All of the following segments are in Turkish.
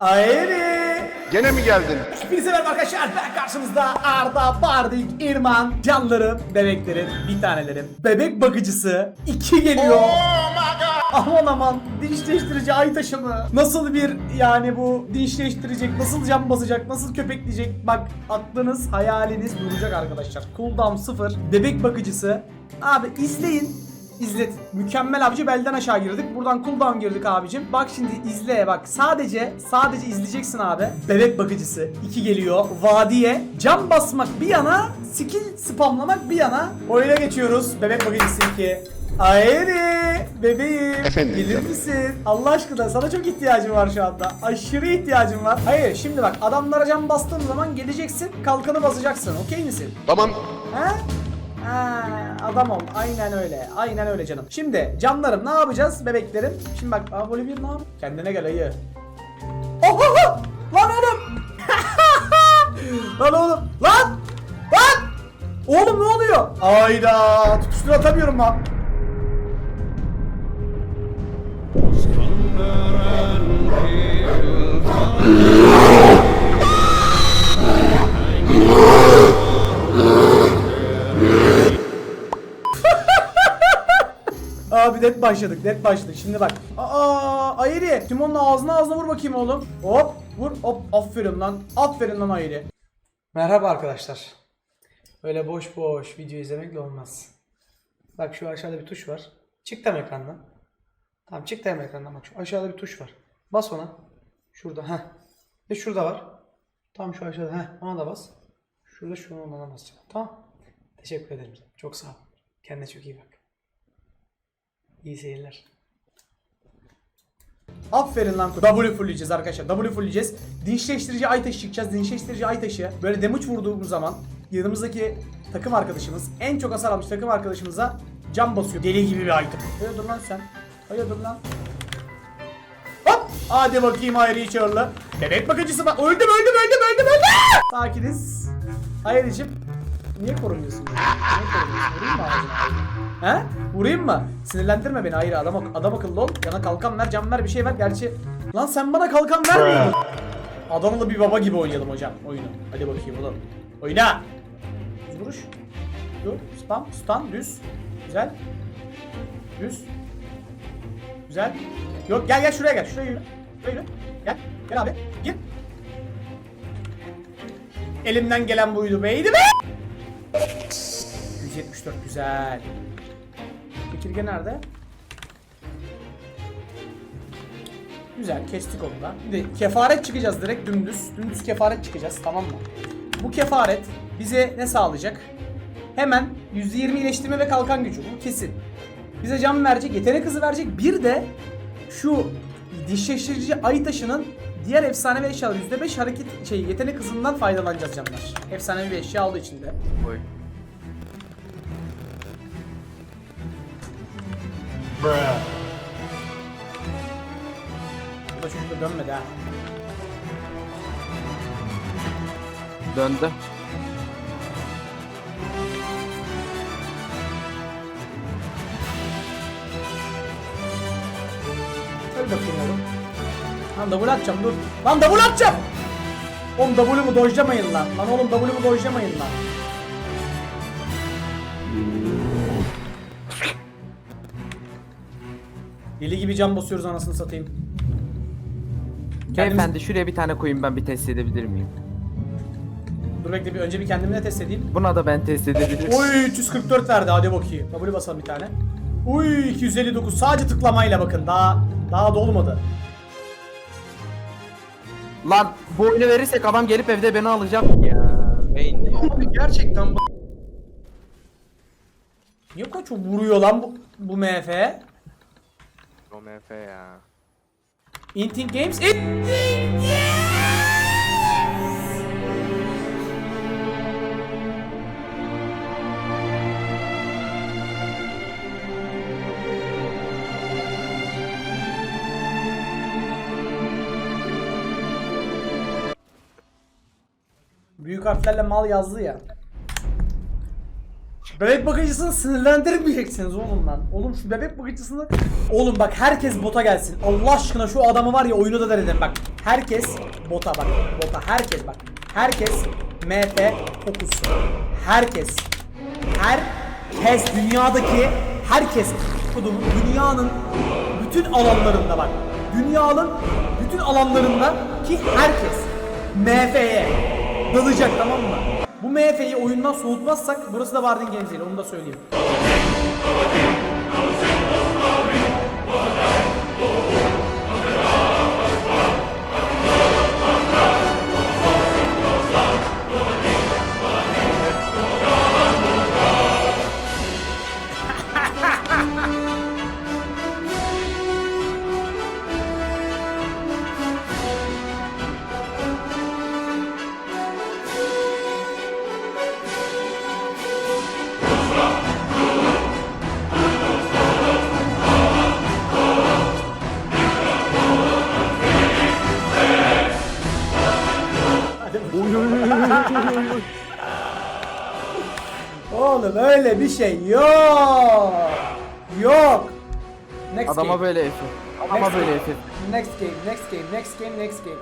Aeri. Gene mi geldin? Hepinize merhaba arkadaşlar. Ben karşımızda Arda, Bardik, İrman, canlarım, bebeklerim, bir tanelerim. Bebek bakıcısı 2 geliyor. Aman aman dinçleştirici ay taşı mı? Nasıl bir yani bu dinçleştirecek, nasıl cam basacak, nasıl köpekleyecek? Bak aklınız, hayaliniz duracak arkadaşlar. Cooldown 0, bebek bakıcısı. Abi izleyin. İzlet. Mükemmel abici belden aşağı girdik. Buradan cooldown girdik abicim. Bak şimdi izle bak. Sadece sadece izleyeceksin abi. Bebek bakıcısı 2 geliyor. Vadiye. Cam basmak bir yana, skill spamlamak bir yana. Oyuna geçiyoruz. Bebek bakıcısı 2. Aeri bebeğim Efendim gelir canım. misin? Allah aşkına sana çok ihtiyacım var şu anda. Aşırı ihtiyacım var. Hayır şimdi bak adamlara cam bastığın zaman geleceksin kalkanı basacaksın okey misin? Tamam. He? Ha, adam ol. Aynen öyle. Aynen öyle canım. Şimdi canlarım ne yapacağız bebeklerim? Şimdi bak aa, böyle bir ne yap? Kendine gel ayı. Oho! Lan oğlum! lan oğlum! Lan! Lan! Oğlum ne oluyor? Ayda tutuştur atamıyorum lan. Başladık, net başladık. Şimdi bak. Aa, Ayri. Timon'un ağzına ağzına vur bakayım oğlum. Hop, vur. Hop, aferin lan. Aferin lan Ayri. Merhaba arkadaşlar. Öyle boş boş video izlemekle olmaz. Bak şu aşağıda bir tuş var. Çık tam ekrandan. Tamam çık tam ekrandan bak şu aşağıda bir tuş var. Bas ona. Şurada ha. Ve şurada var. Tam şu aşağıda ha. Ona da bas. Şurada şunu ona basacağım. Tamam. Teşekkür ederim. Çok sağ ol. Kendine çok iyi bak. İyi seyirler. Aferin lan kurt. W fullleyeceğiz arkadaşlar. W fullleyeceğiz. Dinçleştirici ay taşı çıkacağız. Dinçleştirici ay taşı. Böyle damage vurduğumuz zaman yanımızdaki takım arkadaşımız en çok hasar almış takım arkadaşımıza cam basıyor. Deli gibi bir item. Hayırdır lan sen? Hayırdır lan? Hop! Hadi bakayım Hayri'yi çağırla. Bebek bakıcısı bak. Öldüm öldüm öldüm öldüm öldüm. Sakiniz. Hayri'cim. Niye korunuyorsun? Niye korunuyorsun? Vurayım mı ağzına? He? Vurayım mı? Sinirlendirme beni Hayri. Adam, adam akıllı ol. Yana kalkan ver, cam ver, bir şey ver. Gerçi... Lan sen bana kalkan vermiyordun. Adanalı bir baba gibi oynayalım hocam oyunu. Hadi bakayım oğlum. Oyna. Vuruş. Dur. Spam. Stun. Düz. Güzel. Düz. Güzel. Yok gel gel şuraya gel. Şuraya yürü. Şuraya yürü. Gel. Gel abi. Gir. Elimden gelen buydu beydi be. 174 güzel. Çekirge nerede? Güzel kestik onu da. Bir de kefaret çıkacağız direkt dümdüz. Dümdüz kefaret çıkacağız tamam mı? Bu kefaret bize ne sağlayacak? Hemen %20 iyileştirme ve kalkan gücü. Bu kesin. Bize can verecek, yetenek hızı verecek. Bir de şu dişleştirici ayı taşının diğer efsanevi eşyalar %5 hareket şey yetenek hızından faydalanacağız canlar. Efsanevi bir eşya olduğu için de. Bu da çocuk da dönmedi ha. Döndü. Öl bakayım oğlum. Lan double atacağım dur. Lan double atacağım. Oğlum W'mu dojlamayın lan. Lan oğlum W'mu dojlamayın lan. Deli gibi can basıyoruz anasını satayım. Kendimiz... Beyefendi şuraya bir tane koyayım ben bir test edebilir miyim? Dur bekle bir önce bir kendimi de test edeyim. Buna da ben test edebilirim. Oy 344 verdi hadi bakayım. W basalım bir tane. Uy 259 sadece tıklamayla bakın daha daha dolmadı. Lan bu oyunu verirsek adam gelip evde beni alacak ya. Abi gerçekten. Niye çok vuruyor lan bu, bu MF? O MF ya. Inting Games. Inting Büyük harflerle mal yazdı ya. Bebek bakıcısını sinirlendirmeyeceksiniz oğlum lan. Oğlum şu bebek bakıcısını... Oğlum bak herkes bota gelsin. Allah aşkına şu adamı var ya oyunu da denedim bak. Herkes bota bak. Bota herkes bak. Herkes MF fokus. Herkes. Herkes dünyadaki herkes. Dünyanın bütün alanlarında bak. Dünyanın bütün alanlarında ki herkes MF'ye dalacak tamam mı? Bu MF'yi oyundan soğutmazsak burası da Vardin Genzi'yle onu da söyleyeyim. Oğlum öyle bir şey yok. Yok. Next Adama game. böyle F. Adama Next böyle game. Next game, next game, next game, next game.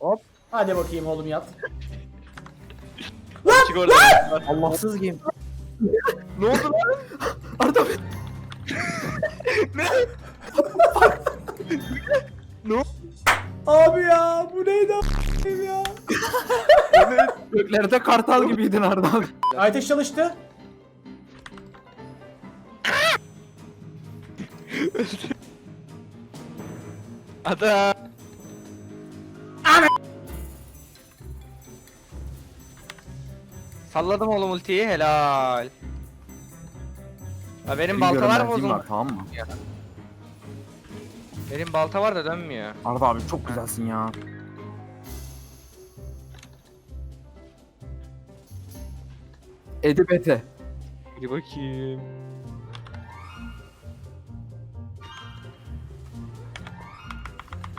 Hop. Hadi bakayım oğlum yat. Çık oradan. Allahsız game. ne oldu lan? Arda Ne oldu? Abi ya bu neydi a**ayım ya? göklerde kartal gibiydin Arda abi. Ayteş çalıştı. Ada. Salladım oğlum ultiyi helal. Ha benim balta var mı o zaman? Tamam mı? Benim balta var da dönmüyor. Arda abi çok güzelsin ya. Edibete. Bir bakayım.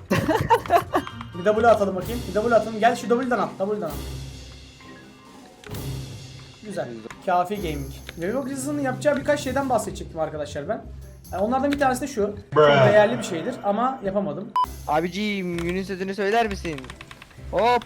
Bir W atalım bakayım. Bir W atalım. Gel şu W'dan at. W'dan at. Güzel. Kafi Gaming. Reason'ın yapacağı birkaç şeyden bahsedecektim arkadaşlar ben. Yani onlardan bir tanesi de şu. Çok değerli bir şeydir ama yapamadım. Abiciğim günün sözünü söyler misin? Hop.